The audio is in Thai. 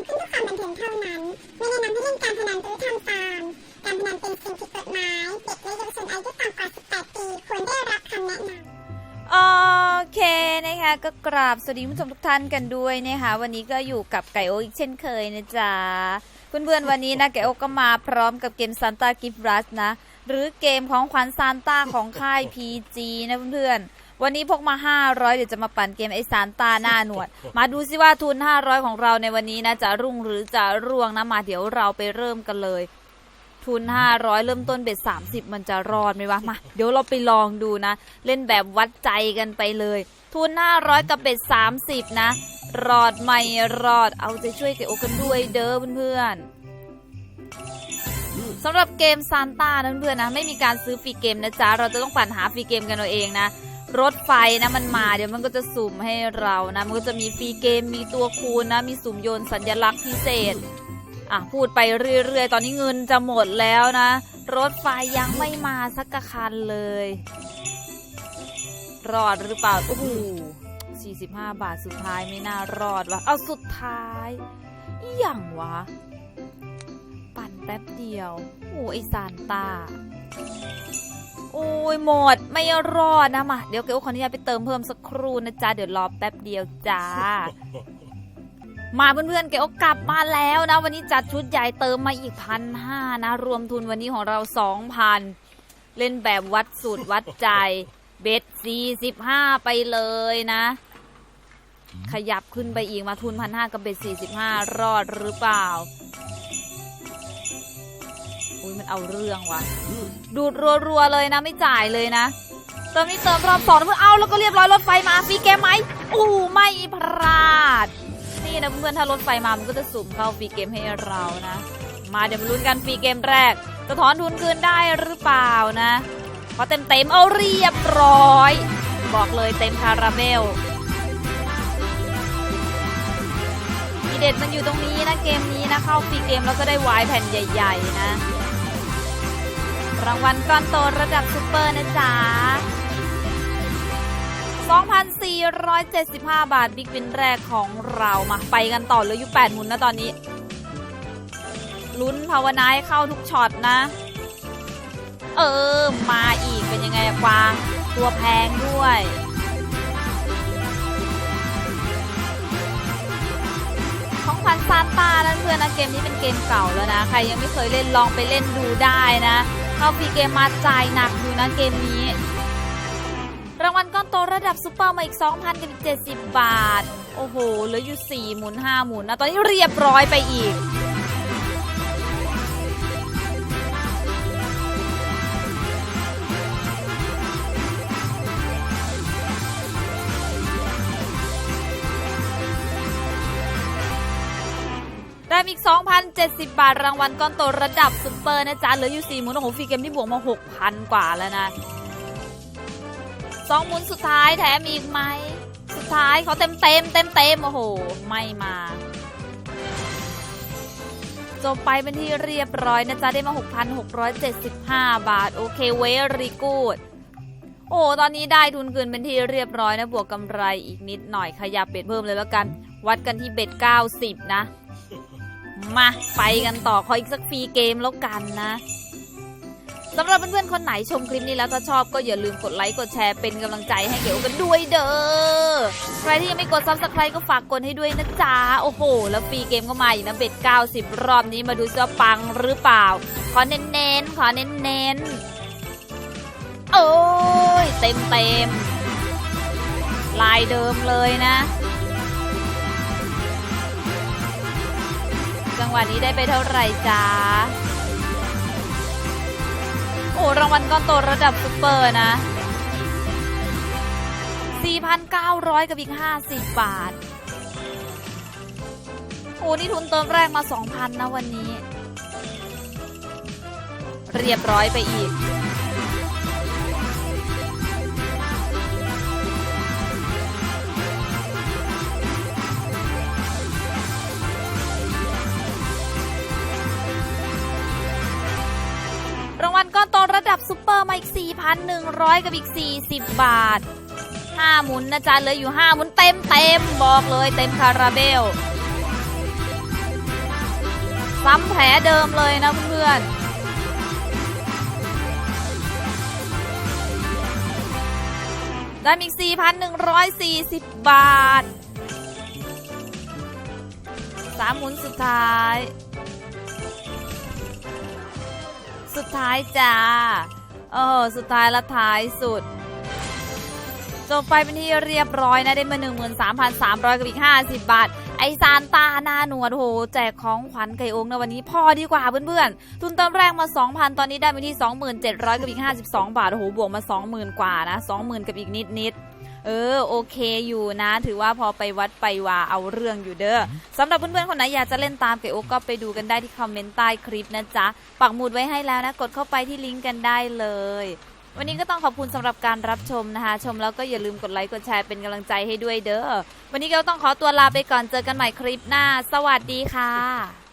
ำขึ้นเพื่อความบันเทิงเท่านั้น ไม่แนะนำให้เล่นการพนันหรือทำตามการพนันเป็นสิ่งผิดกฎหมาย เด็กและเยาวชนอายุต่ำกว่า 18 ปีควรได้รับคำแนะนำโอเคนะคะก็กราบสวัสดีผู้ชมทุกท่านกันด้วยนะคะวันนี้ก็อยู่กับไก่โออีกเช่นเคยนะจ๊ะเพื่อนๆวันนี้นะไก่โอก็มาพร้อมกับเกม Santa Gift Rush นะ หรือเกมของขวัญซานต้าของค่าย PG นะเพื่อนๆ วันนี้พกมา 500 เดี๋ยวจะมาปั่นเกมไอ้ซานต้าหน้าหนวด มาดูซิว่าทุน 500 ของเราในวันนี้นะจะรุ่งหรือจะร่วงนะมาเดี๋ยวเราไปเริ่มกันเลย ทุน 500 เริ่มต้นเบ็ด30 มันจะรอดไหมวะมาเดี๋ยวเราไปลองดูนะ เล่นแบบวัดใจกันไปเลย ทุน 500 กับเบ็ด30 นะ รอดไม่รอดเอาใจช่วยเกโอกันด้วยเด้อเพื่อนๆสำหรับเกมซานต้านะเพื่อนๆนะ ไม่มีการซื้อฟรีเกมนะจ๊ะ เราจะต้องปั่นหาฟรีเกมกันเราเองนะ รถไฟนะมันมาเดี๋ยวมันก็จะสุ่มให้เรานะ มันก็จะมีฟรีเกมมีตัวคูณนะ มีสุ่มโยนสัญลักษณ์พิเศษอะพูดไปเรื่อยๆ ตอนนี้เงินจะหมดแล้วนะ รถไฟยังไม่มาสักคันเลย รอดหรือเปล่าโอ้โห45 บาทสุดท้ายไม่น่ารอดวะเอาสุดท้ายอย่างวะ ปั่นแป๊บเดียวโอ้ไอซานตา อ้ยหมดไม่รอดนะมาเดี๋ยวเกลขออนุญาตไปเติมเพิ่มสักครู่นะจ๊ะเดี๋ยวรอแป๊บเดียวจ้า มาเพื่อนๆเกลกลับมาแล้วนะ วันนี้จัดชุดใหญ่เติมมาอีกพันห้านะ รวมทุนวันนี้ของเราสองพันเล่นแบบวัดสูตรวัดใจเบ็ดสี่สิบห้าไปเลยนะ ขยับขึ้นไปอีกมาทุนพันห้ากับเบ็ดสี่สิบห้ารอดหรือเปล่า เอาเรื่องว่ะ ดูดรัวๆเลยนะไม่จ่ายเลยนะ เติมนี่เติมรอบสองนะเพื่อนเอาแล้วก็เรียบร้อยรถไฟมาฟรีเกมไหมอู้ไม่พลาด นี่นะเพื่อนถ้ารถไฟมามันก็จะสุ่มเข้าฟรีเกมให้เรานะ มาเดี๋ยวมาลุ้นกันฟรีเกมแรกจะถอนทุนคืนได้หรือเปล่านะพอเต็มเต็มเอาเรียบร้อย บอกเลยเต็มคาราเมลทีเด็ดมันอยู่ตรงนี้นะเกมนี้นะเข้าฟรีเกมแล้วก็ได้วายแผ่นใหญ่ ๆ นะ รางวัลก้อนโตระดับซูเปอร์นะจ๊ะ 2,475 บาทบิ๊กวินแรกของเรามาไปกันต่อเหลยอยู่ 8 หมุนนะตอนนี้ ลุ้นภาวนาให้เข้าทุกช็อตนะ เออ มาอีกเป็นยังไงอะกวาง ตัวแพงด้วย ขวัญซานต้าเพื่อนนะเกมนี้เป็นเกมเก่าแล้วนะ ใครยังไม่เคยเล่นลองไปเล่นดูได้นะ เข้าฟรีเกมมาจ่ายหนักอยู่นะเกมนี้ รางวัลก้อนโตระดับซุปเปอร์มาอีก 2,000กับอีก70 บาท โอ้โหเหลืออยู่ 4 หมุน 5 หมุนนะ ตอนนี้เรียบร้อยไปอีก ได้อีก 2,070 บาท รางวัลก้อนโตระดับซุปเปอร์นะจ๊ะ เหลืออยู่ 4 หมุนโอ้โหฟรีเกมที่บวกมา 6,000 กว่าแล้วนะสองหมุนสุดท้ายแถมอีกไหม สุดท้ายเขาเต็มเต็มเต็มเต็มโอ้โห ไม่มา จบไปเป็นที่เรียบร้อยนะจ๊ะ ได้มา 6,675 บาท โอเคเวรีกูดโอ้ตอนนี้ได้ทุนคืนเป็นที่เรียบร้อยนะ บวกกำไรอีกนิดหน่อยขยับเบ็ดเพิ่มเลยแล้วกัน วัดกันที่เบ็ด90 นะ มาไปกันต่อขออีกสักฟรีเกมแล้วกันนะสำหรับเพื่อนๆคนไหนชมคลิปนี้แล้วถ้าชอบก็อย่าลืมกดไลค์กดแชร์เป็นกำลังใจให้เก๋กันด้วยเด้อใครที่ยังไม่กดซับสไครต์ก็ฝากกดให้ด้วยนะจ๊ะโอ้โห แล้วฟรีเกมก็มาอีกนะเบ็ด90 รอบนี้มาดูจะปังหรือเปล่า ขอเน้นๆขอเน้นๆโอ้ยเต็มเต็มๆลายเดิมเลยนะางวัลนี้ได้ไปเท่าไหร่จ้าโอ้รางวัลก้อนโตระดับซุปเปอร์นะ 4,900 กับอีก 50 บาท โอ้นี่ทุนเติมแรกมา 2,000 นะวันนี้ เรียบร้อยไปอีก ซุปเปอร์มาอีก 4,100 กับอีก 40 บาท 5 หมุนนะจ๊ะเหลืออยู่ 5 หมุนเต็มเต็มบอกเลยเต็มคาราเบล ซ้ำแผลเดิมเลยนะเพื่อนๆได้อีก 4,140 บาท สามหมุนสุดท้าย ท้ายจ้าเออสุดท้ายและท้ายสุด จบไปเป็นที่เรียบร้อยนะได้มา13,300กับอีก 50 บาท ไอซานตาหน้าหนวดโหแจกของขวัญไก่องในวันนี้พอดีกว่าเพื่อนๆ ทุนเติมแรกมา 2,000 ตอนนี้ได้ไปที่ 2,700กับอีก 52 บาทโอ้โหบวกมา 20,000 กว่านะ 20,000 กับอีกนิดๆเออโอเคอยู่นะ ถือว่าพอไปวัดไปวาเอาเรื่องอยู่เด้อสำหรับเพื่อนๆคนไหนอยากจะเล่นตามไก่โอ๊กก็ไปดูกันได้ที่คอมเมนต์ใต้คลิปนะจ๊ะปักหมุดไว้ให้แล้วนะ กดเข้าไปที่ลิงก์กันได้เลย วันนี้ก็ต้องขอบคุณสำหรับการรับชมนะคะ ชมแล้วก็อย่าลืมกดไลค์กดแชร์เป็นกำลังใจให้ด้วยเด้อวันนี้ก็ต้องขอตัวลาไปก่อนเจอกันใหม่คลิปหน้า สวัสดีค่ะ